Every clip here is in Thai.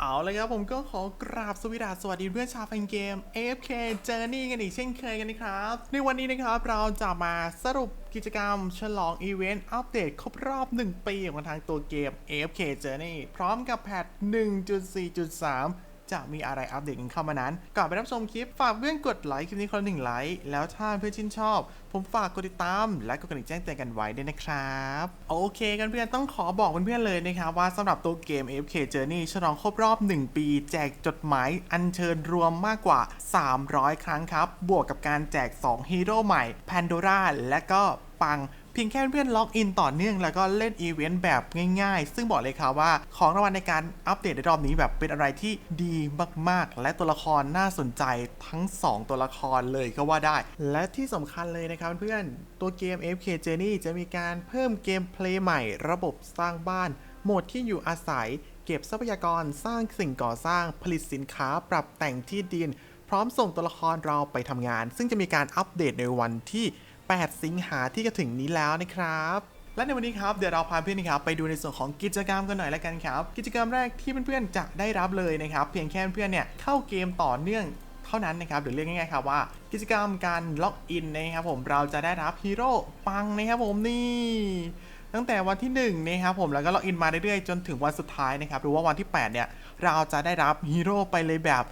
เอาเลยครับผมก็ขอกราบสวิดาสวัสดีเพื่อนชาวแฟนเกม AFK Journey กันอีกเช่นเคยกันนะครับ ในวันนี้นะครับเราจะมาสรุปกิจกรรมฉลองอีเวนต์อัปเดตครบรอบ 1 ปีของทางตัวเกม AFK Journey พร้อมกับแพท1.4.3 จะมีอะไรอัปเดตกันเข้ามานั้น ก่อนไปรับชมคลิปฝากเพื่อนกดไลค์คลิปนี้คนละหนึ่งไลค์แล้วถ้าเพื่อนชื่นชอบ ผมฝากกดติดตามและกดกระดิ่งแจ้งเตือนกันไว้ด้วยนะครับโอเคกันเพื่อนต้องขอบอกเพื่อนๆเลยนะครับว่าสำหรับตัวเกม AFK Journey ฉลองครบรอบ 1 ปี แจกจดหมายอัญเชิญรวมมากกว่า 300 ครั้งครับ บวกกับการแจก 2 ฮีโร่ใหม่ Pandora และก็ปัง เพียงแค่เพื่อนๆล็อกอินต่อเนื่องแล้วก็เล่นอีเวนต์แบบง่ายๆ ซึ่งบอกเลยครับว่าของรางวัลในการอัปเดตในรอบนี้แบบเป็นอะไรที่ดีมากๆ และตัวละครน่าสนใจทั้ง 2 ตัวละครเลยก็ว่าได้ และที่สำคัญเลยนะครับเพื่อนๆตัวเกม FK Journey จะมีการเพิ่มเกมเพลย์ใหม่ ระบบสร้างบ้านโหมดที่อยู่อาศัย เก็บทรัพยากรสร้างสิ่งก่อสร้างผลิตสินค้าปรับแต่งที่ดิน พร้อมส่งตัวละครเราไปทำงาน ซึ่งจะมีการอัปเดตในวันที่ 8 สิงหาที่จะถึงนี้แล้วนะครับและในวันนี้ครับเดี๋ยวเราพาเพื่อนนะครับไปดูในส่วนของกิจกรรมกันหน่อยละกันครับ กิจกรรมแรกที่เพื่อนๆจะได้รับเลยนะครับเพียงแค่เพื่อนๆเนี่ยเข้าเกมต่อเนื่องเท่านั้นนะครับหรือเรียกง่ายๆครับว่า กิจกรรมการล็อกอินนะครับผมเราจะได้รับฮีโร่ปังนะครับผมนี่ตั้งแต่วันที่1นะครับผมแล้วก็ล็อกอินมาเรื่อยๆจนถึงวันสุดท้ายนะครับหรือว่าวันที่ 8 เนี่ยเราจะได้รับฮีโร่ไปเลยแบบ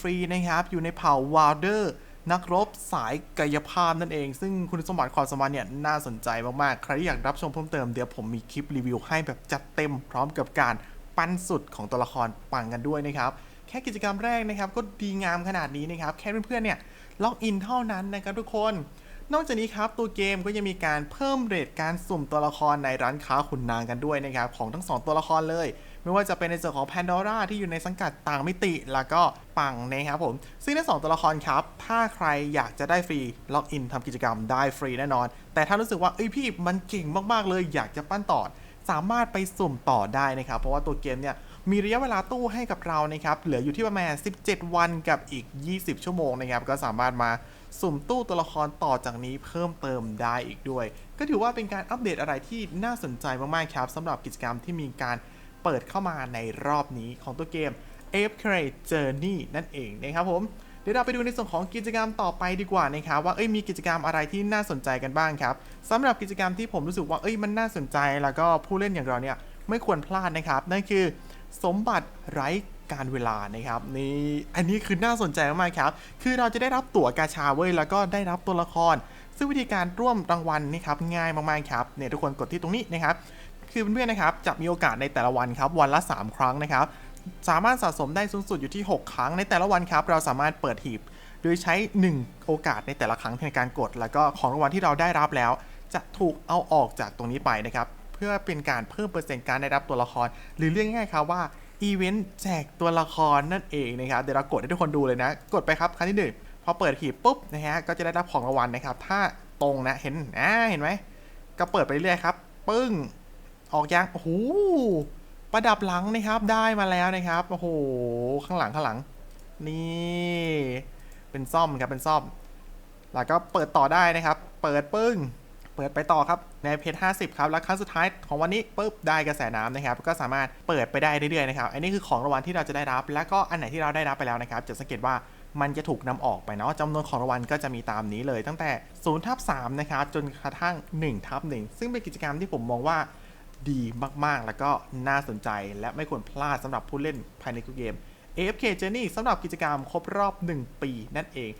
ฟรีๆนะครับอยู่ในเผ่าวาลเดอร์ นักรบสายกายภาพนั่นเอง ซึ่งคุณสมบัติความสามารถเนี่ยน่าสนใจมากๆ ใครที่อยากรับชมเพิ่มเติมเดี๋ยวผมมีคลิปรีวิวให้แบบจัดเต็มพร้อมกับการปั้นสุดของตัวละครปังกันด้วยนะครับ แค่กิจกรรมแรกนะครับ ก็ดีงามขนาดนี้นะครับ แค่เพื่อนๆเนี่ยล็อกอินเท่านั้นนะครับทุกคน นอกจากนี้ครับตัวเกมก็ยังมีการเพิ่มเรทการสุ่มตัวละครในร้านค้าขุนนางกันด้วยนะครับของทั้ง 2 ตัวละครเลย ไม่ว่าจะเป็นในส่วนของ Pandora ที่อยู่ในสังกัดต่างมิติ แล้วก็ปังนะครับผม ซึ่งทั้งสองตัวละครครับ ถ้าใครอยากจะได้ฟรีล็อกอินทำกิจกรรมได้ฟรีแน่นอน แต่ถ้ารู้สึกว่าเอ้ยพี่มันเก่งมากๆเลย อยากจะปั้นต่อสามารถไปสุ่มต่อได้นะครับ เพราะว่าตัวเกมเนี่ยมีระยะเวลาตู้ให้กับเรานะครับ เหลืออยู่ที่ประมาณ 17 วันกับอีก 20 ชั่วโมงนะครับ ก็สามารถมาสุ่มตู้ตัวละครต่อจากนี้เพิ่มเติมได้อีกด้วย ก็ถือว่าเป็นการอัปเดตอะไรที่น่าสนใจมากๆครับสำหรับกิจกรรมที่มีการ เปิดเข้ามาในรอบนี้ของตัวเกม a f k Journey นั่นเองนะครับผมเดี๋ยวเราไปดูในส่วนของกิจกรรมต่อไปดีกว่านะครับว่าเอ้ยมีกิจกรรมอะไรที่น่าสนใจกันบ้างครับสำหรับกิจกรรมที่ผมรู้สึกว่าเอ้ยมันน่าสนใจแล้วก็ผู้เล่นอย่างเราเนี่ยไม่ควรพลาดนะครับ นั่นคือสมบัติไร้การเวลานะครับนี่อันนี้คือน่าสนใจมากครับ คือเราจะได้รับตั๋วกาชาเว้ยแล้วก็ได้รับตัวละคร ซึ่งวิธีการร่วมรางวัลนี่ครับง่ายมากๆครับเนี่ยทุกคนกดที่ตรงนี้นะครับ คือเพื่อนๆนะครับจะมีโอกาสในแต่ละวันครับวันละ 3 ครั้งนะครับ สามารถสะสมได้สูงสุดอยู่ที่ 6 ครั้งในแต่ละวันครับ เราสามารถเปิดหีบ โดยใช้ 1 โอกาสในแต่ละครั้งในการกด แล้วก็ของรางวัลที่เราได้รับแล้ว จะถูกเอาออกจากตรงนี้ไปนะครับเพื่อเป็นการเพิ่มเปอร์เซ็นต์การได้รับตัวละคร หรือเรียกง่ายๆครับว่าอีเวนต์แจกตัวละครนั่นเองนะครับเดี๋ยวเรากดให้ทุกคนดูเลยนะ กดไปครับครั้งที่หนึ่งพอเปิดหีบปุ๊บนะฮะก็จะได้รับของรางวัลนะครับ ถ้าตรงนะเห็นอ่าเห็นไหมก็เปิดไปเรื่อยครับ ปึ้ง ออกยังโอ้โหประดับหลังนะครับได้มาแล้วนะครับโอ้โหข้างหลังข้างหลัง นี่เป็นซ่อมครับเป็นซ่อม แล้วก็เปิดต่อได้นะครับ เปิดปึ้งเปิดไปต่อครับในเพจ50 ครับ แล้วครั้งสุดท้ายของวันนี้ปุ๊บได้กระแสน้ำนะครับ ก็สามารถเปิดไปได้เรื่อยๆนะครับ อันนี้คือของรางวัลที่เราจะได้รับ แล้วก็อันไหนที่เราได้รับไปแล้วนะครับ จะสังเกตว่ามันจะถูกนำออกไปเนาะจำนวนของรางวัลก็จะมีตามนี้เลย ตั้งแต่0ทับ3นะครับจนกระทั่ง1ทับ1ซึ่งเป็นกิจกรรมที่ผมมองว่า ดีมากๆ แล้วก็น่าสนใจและไม่ควรพลาดสำหรับผู้เล่นภายในเกม AFK Journey สำหรับกิจกรรมครบรอบ 1 ปีนั่นเอง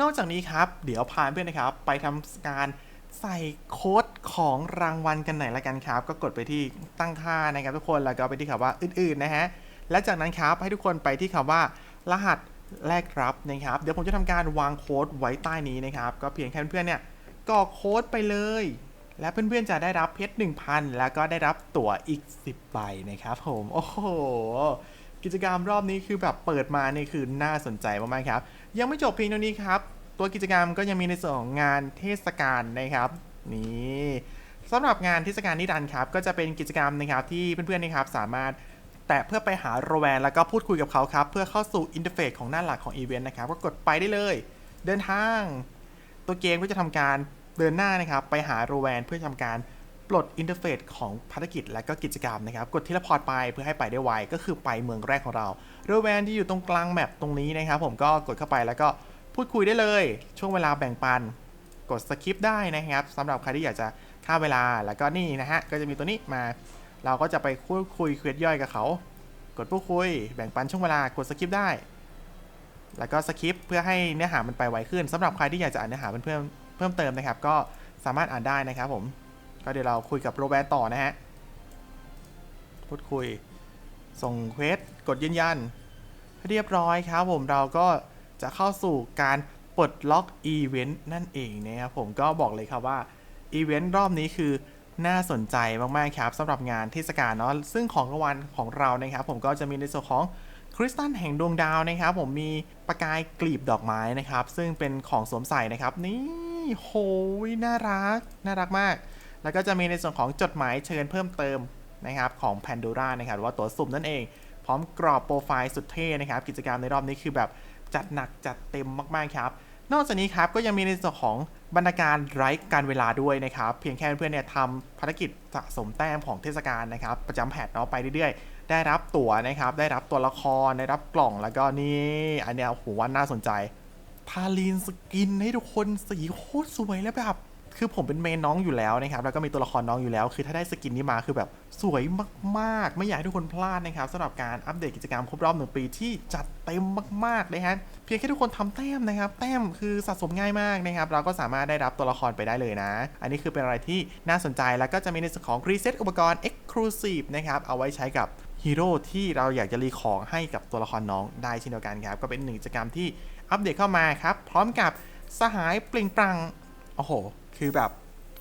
นอกจากนี้ครับ เดี๋ยวพาเพื่อนนะครับ ไปทำการใส่โค้ดของรางวัลกันหน่อยละกันครับ ก็กดไปที่ตั้งค่านะครับทุกคนแล้วก็ไปที่คำว่าอื่นๆนะฮะและจากนั้นครับให้ทุกคนไปที่คำว่ารหัสแรกรับนะครับ เดี๋ยวผมจะทำการวางโค้ดไว้ใต้นี้นะครับ ก็เพียงแค่เพื่อนๆเนี่ยกรอกโค้ดไปเลย และเพื่อนๆจะได้รับเพชร1,000 แล้วก็ได้รับตั๋วอีก 10ใบนะครับผม โอ้โห กิจกรรมรอบนี้คือแบบเปิดมานี่คือน่าสนใจมากๆครับ ยังไม่จบเพียงเท่านี้ครับ ตัวกิจกรรมก็ยังมีในส่วนของงานเทศกาลนะครับ นี่สำหรับงานเทศกาลนิรันดร์ครับ ก็จะเป็นกิจกรรมนะครับที่เพื่อนๆนะครับสามารถแต่เพื่อไปหาโรแวนแล้วก็พูดคุยกับเขาครับ เพื่อเข้าสู่อินเทอร์เฟซของหน้าหลักของอีเวนต์นะครับ ก็กดไปได้เลย เดินทาง ตัวเกมก็จะทำการ เดินหน้านะครับไปหาโรแวนเพื่อทำการปลดอินเทอร์เฟซของภารกิจและก็กิจกรรมนะครับ กดทีละพอร์ตไปเพื่อให้ไปได้ไว ก็คือไปเมืองแรกของเราเรือแวนที่อยู่ตรงกลางแมปตรงนี้นะครับผมก็กดเข้าไปแล้วก็พูดคุยได้เลย ช่วงเวลาแบ่งปัน กดสคิปได้นะครับสำหรับใครที่อยากจะฆ่าเวลาแล้วก็นี่นะฮะ ก็จะมีตัวนี้มา เราก็จะไปพูดคุยเควสย่อยกับเขา กดพูดคุย แบ่งปันช่วงเวลากดสคิปได้ แล้วก็สคิปเพื่อให้เนื้อหามันไปไวขึ้นสำหรับใครที่อยากจะอ่านเนื้อหาเพิ่ม เพิ่มเติมนะครับ ก็สามารถอ่านได้นะครับผม ก็เดี๋ยวเราคุยกับโรแบร์ตต่อนะฮะ พูดคุย ส่งเควส กดยืนยัน เรียบร้อยครับผมเราก็จะเข้าสู่การปลดล็อกอีเวนต์นั่นเองนะครับผมก็บอกเลยครับว่าอีเวนต์รอบนี้คือน่าสนใจมากๆครับสำหรับงานเทศกาลเนาะซึ่งของรางวัลของเรานะครับ ผมก็จะมีในส่วนของคริสตัลแห่งดวงดาวนะครับ ผมมีประกายกลีบดอกไม้นะครับ ซึ่งเป็นของสวมใส่นะครับนี่ โหยน่ารัก น่ารักมาก แล้วก็จะมีในส่วนของจดหมายเชิญเพิ่มเติมนะครับของ Pandora นะครับหรือว่าตัวสุ่มนั่นเอง พร้อมกรอบโปรไฟล์สุดเท่นะครับ กิจกรรมในรอบนี้คือแบบจัดหนักจัดเต็มมากๆครับ นอกจากนี้ครับก็ยังมีในส่วนของบรรณาการไร้การเวลาด้วยนะครับ เพียงแค่เพื่อนๆเนี่ยทำภารกิจสะสมแต้มของเทศกาลนะครับ ประจำแพทเนาะไปเรื่อยๆ ได้รับตั๋วนะครับ ได้รับตัวละครได้รับกล่องแล้วก็นี่อันเนี้ยโอ้โหว่าน่าสนใจ ทาลีนสกินให้ทุกคนสีโคตรสวยแล้วแบบคือผมเป็นเมนน้องอยู่แล้วนะครับ แล้วก็มีตัวละครน้องอยู่แล้ว คือถ้าได้สกินนี้มาคือแบบสวยมากๆ ไม่อยากให้ทุกคนพลาดนะครับสำหรับการอัปเดตกิจกรรมครบรอบหนึ่งปีที่จัดเต็มมากๆนะฮะเพียงแค่ทุกคนทำแต้มนะครับ แต้มคือสะสมง่ายมากนะครับ เราก็สามารถได้รับตัวละครไปได้เลยนะ อันนี้คือเป็นอะไรที่น่าสนใจ แล้วก็จะมีในส่วนของรีเซ็ตอุปกรณ์ Exclusive นะครับ เอาไว้ใช้กับฮีโร่ที่เราอยากจะรีของให้กับตัวละครน้องได้เช่นเดียวกันครับ ก็เป็นหนึ่งกิจกรรมที่ อัปเดตเข้ามาครับ พร้อมกับสหายเปล่งปลัง โอ้โห คือแบบ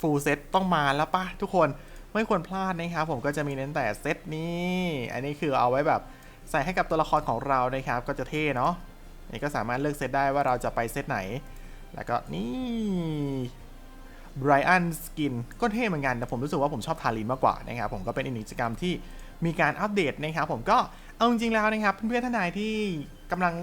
ฟูลเซตต้องมาแล้วปะทุกคนไม่ควรพลาดนะครับ ผมก็จะมีเน้นแต่เซตนี้ อันนี้คือเอาไว้แบบใส่ให้กับตัวละครของเรานะครับ ก็จะเท่เนาะนี่ก็สามารถเลือกเซตได้ว่าเราจะไปเซตไหน แล้วก็นี่ไบรอันสกินก็เท่เหมือนกันแต่ผมรู้สึกว่าผมชอบทารินมากกว่านะครับ ผมก็เป็นอีกหนึ่งกิจกรรมที่มีการอัปเดตนะครับ ผมก็เอาจริงๆแล้วนะครับ เพื่อนๆท่านใดที่กำลัง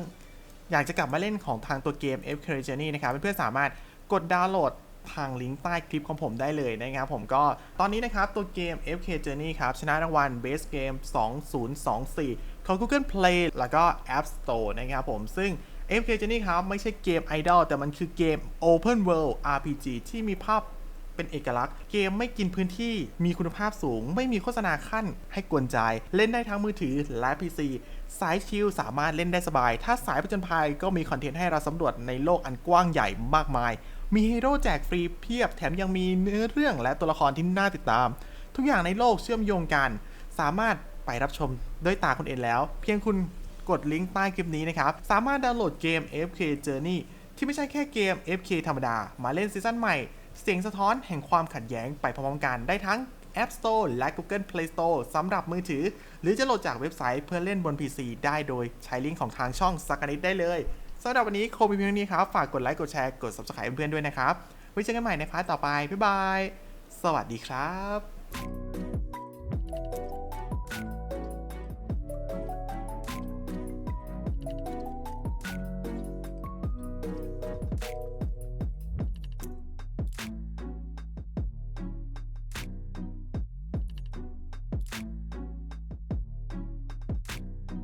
อยากจะกลับมาเล่นของทางตัวเกม F c r a Journey นะครับเพื่อนๆสามารถกดดาวน์โหลดทางลิงก์ใต้คลิปของผมได้เลยนะครับผมก็ตอนนี้นะครับตัวเกม FK Journey ครับชนะรางวัล Best Game 2024 ของ Google Play แล้วก็ App Store นะครับผมซึ่ง FK Journey ครับไม่ใช่เกมไอดอลแต่มันคือเกม Open World RPG ที่มีภาพ เป็นเอกลักษณ์ เกมไม่กินพื้นที่มีคุณภาพสูง ไม่มีโฆษณาขั้น ให้กวนใจ เล่นได้ทั้งมือถือและ PC สายชิลสามารถเล่นได้สบาย ถ้าสายผจญภัยก็มีคอนเทนต์ให้เราสำรวจในโลกอันกว้างใหญ่มากมาย มีฮีโร่แจกฟรีเพียบ แถมยังมีเนื้อเรื่องและตัวละครที่น่าติดตาม ทุกอย่างในโลกเชื่อมโยงกัน สามารถไปรับชมด้วยตาคนเองแล้ว เพียงคุณกดลิงก์ใต้คลิปนี้นะครับ สามารถดาวน์โหลดเกม FK Journey ที่ไม่ใช่แค่เกม FK ธรรมดา มาเล่นซีซั่นใหม่ เสียงสะท้อนแห่งความขัดแย้งไปพร้อมๆกันได้ทั้ง App Store และ Google Play Store สำหรับมือถือ หรือจะโหลดจากเว็บไซต์เพื่อเล่นบน PC ได้โดยใช้ลิงก์ของทางช่องสักนิดได้เลยสำหรับวันนี้โคมีเพียงเท่านี้ครับ ฝากกดไลค์กดแชร์กด Subscribe เพื่อนๆด้วยนะครับไว้เจอกันใหม่ในพาร์ทต่อไป บ๊ายบาย สวัสดีครับ